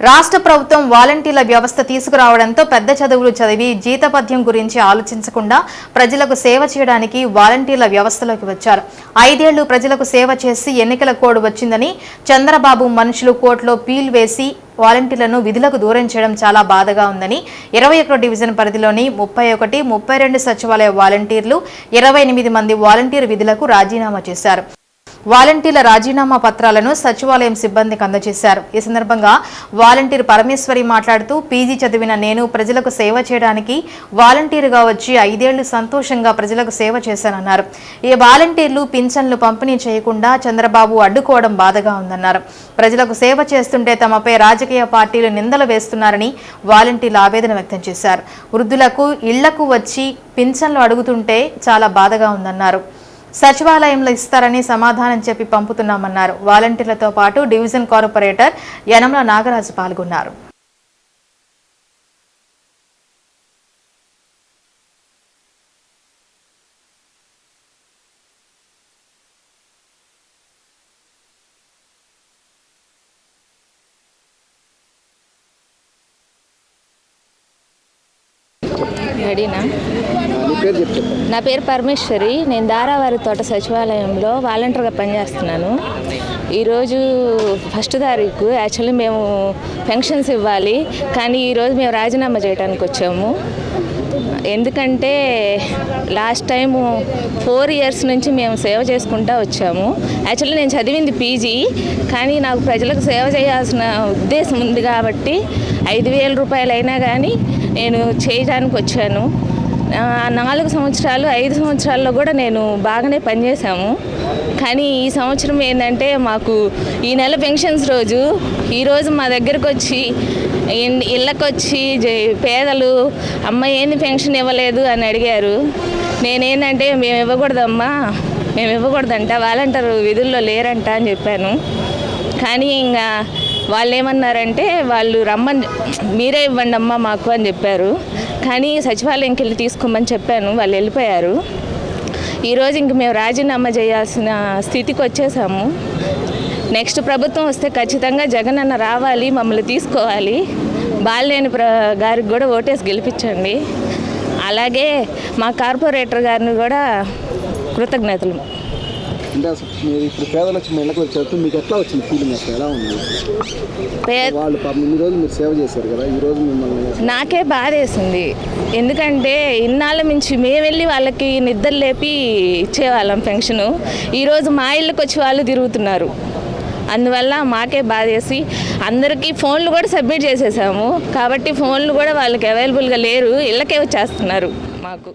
రాష్ట్ర ప్రభుత్వం వాలంటీర్ల వ్యవస్థ తీసుకురావడంతో పెద్ద చదువులు చదివి జీతపథ్యం గురించి ఆలోచించకుండా ప్రజలకు సేవ చేయడానికి వాలంటీర్ల వ్యవస్థలోకి వచ్చారు. ఐదేళ్ళు ప్రజలకు సేవ చేసి ఎన్నికల కోడ్ వచ్చిందని చంద్రబాబు మనుషులు కోర్టులో పీల్ వేసి వాలంటీర్లను విధులకు దూరం చేయడం చాలా బాధగా ఉందని ఇరవై ఒకటో డివిజన్ పరిధిలోని ముప్పై ఒకటి ముప్పై రెండు సచివాలయ వాలంటీర్లు ఇరవై ఎనిమిది మంది వాలంటీర్ విధులకు రాజీనామా చేశారు. వాలంటీర్ల రాజీనామా పత్రాలను సచివాలయం సిబ్బందికి అందజేశారు. ఈ సందర్భంగా వాలంటీర్ పరమేశ్వరి మాట్లాడుతూ పీజీ చదివిన నేను ప్రజలకు సేవ చేయడానికి వాలంటీర్గా వచ్చి ఐదేళ్ళు సంతోషంగా ప్రజలకు సేవ చేశానన్నారు. ఈ వాలంటీర్లు పింఛన్లు పంపిణీ చేయకుండా చంద్రబాబు అడ్డుకోవడం బాధగా ఉందన్నారు. ప్రజలకు సేవ చేస్తుంటే తమపై రాజకీయ పార్టీలు నిందలు వేస్తున్నారని వాలంటీర్లు ఆవేదన వ్యక్తం చేశారు. వృద్ధులకు ఇళ్ళకు వచ్చి పింఛన్లు అడుగుతుంటే చాలా బాధగా ఉందన్నారు. సచివాలయంలో ఇస్తారని సమాధానం చెప్పి పంపుతున్నామన్నారు. వాలంటీర్లతో పాటు డివిజన్ కార్పొరేటర్ యనమల నాగరాజు పాల్గొన్నారు. రెడీనా? నీ పేరు పరమేశ్వరి. నేను దారావారి తోట సచివాలయంలో వాలంటీర్గా పనిచేస్తున్నాను. ఈరోజు ఫస్ట్ తారీఖు. యాక్చువల్లీ మేము పెన్షన్స్ ఇవ్వాలి కానీ ఈరోజు మేము రాజీనామా చేయడానికి వచ్చాము. ఎందుకంటే లాస్ట్ టైము ఫోర్ ఇయర్స్ నుంచి మేము సేవ చేసుకుంటూ వచ్చాము. యాక్చువల్లీ నేను చదివింది పీజీ కానీ నాకు ప్రజలకు సేవ చేయాల్సిన ఉద్దేశం ఉంది కాబట్టి ఐదు వేల రూపాయలు అయినా కానీ నేను చేయడానికి వచ్చాను. నాలుగు సంవత్సరాలు ఐదు సంవత్సరాల్లో కూడా నేను బాగానే పనిచేశాము. కానీ ఈ సంవత్సరం ఏంటంటే మాకు ఈ నెల పెన్షన్స్ రోజు. ఈరోజు మా దగ్గరకు వచ్చి ఇళ్ళకొచ్చి జై- పేదలు అమ్మ ఏంది పెన్షన్ ఇవ్వలేదు అని అడిగారు. నేనేంటంటే మేము ఇవ్వకూడదమ్మా మేము ఇవ్వకూడదంట వాలంటీర్ విధుల్లో లేరంట అని చెప్పాను. కానీ ఇంకా వాళ్ళు ఏమన్నారంటే వాళ్ళు రమ్మని మీరే ఇవ్వండి అమ్మా మాకు అని చెప్పారు. కానీ సచివాలయంకి వెళ్ళి తీసుకోమని చెప్పాను వాళ్ళు వెళ్ళిపోయారు. ఈరోజు ఇంక మేము రాజీనామా చేయాల్సిన స్థితికి వచ్చేసాము. నెక్స్ట్ ప్రభుత్వం వస్తే ఖచ్చితంగా జగన్ అన్న రావాలి మమ్మల్ని తీసుకోవాలి. బాలినేని ప్ర గారికి కూడా ఓటేసి గెలిపించండి. అలాగే మా కార్పొరేటర్ గారిని కూడా కృతజ్ఞతలు. అంటే అసలు మీరు ఇప్పుడు పేదలు వచ్చి మీ ఇళ్ళకి వచ్చారు మీకు ఎట్లా వచ్చింది ఫీలింగ్ అసలు? ఎలా ఉంది? వాళ్ళు పాపం మీరు సేవ చేశారు కదా ఈ రోజు మిమ్మల్ని నాకే బాధేసింది. ఎందుకంటే ఇన్నాళ్ళ మించి మేము వెళ్ళి వాళ్ళకి నిద్ర లేపి ఇచ్చేవాళ్ళం పెన్షను. ఈరోజు మా ఇళ్ళకి వచ్చి వాళ్ళు తిరుగుతున్నారు. అందువల్ల మాకే బాధేసి అందరికీ ఫోన్లు కూడా సబ్మిట్ చేసేసాము. కాబట్టి ఫోన్లు కూడా వాళ్ళకి అవైలబుల్గా లేరు. ఇళ్ళకే వచ్చేస్తున్నారు మాకు.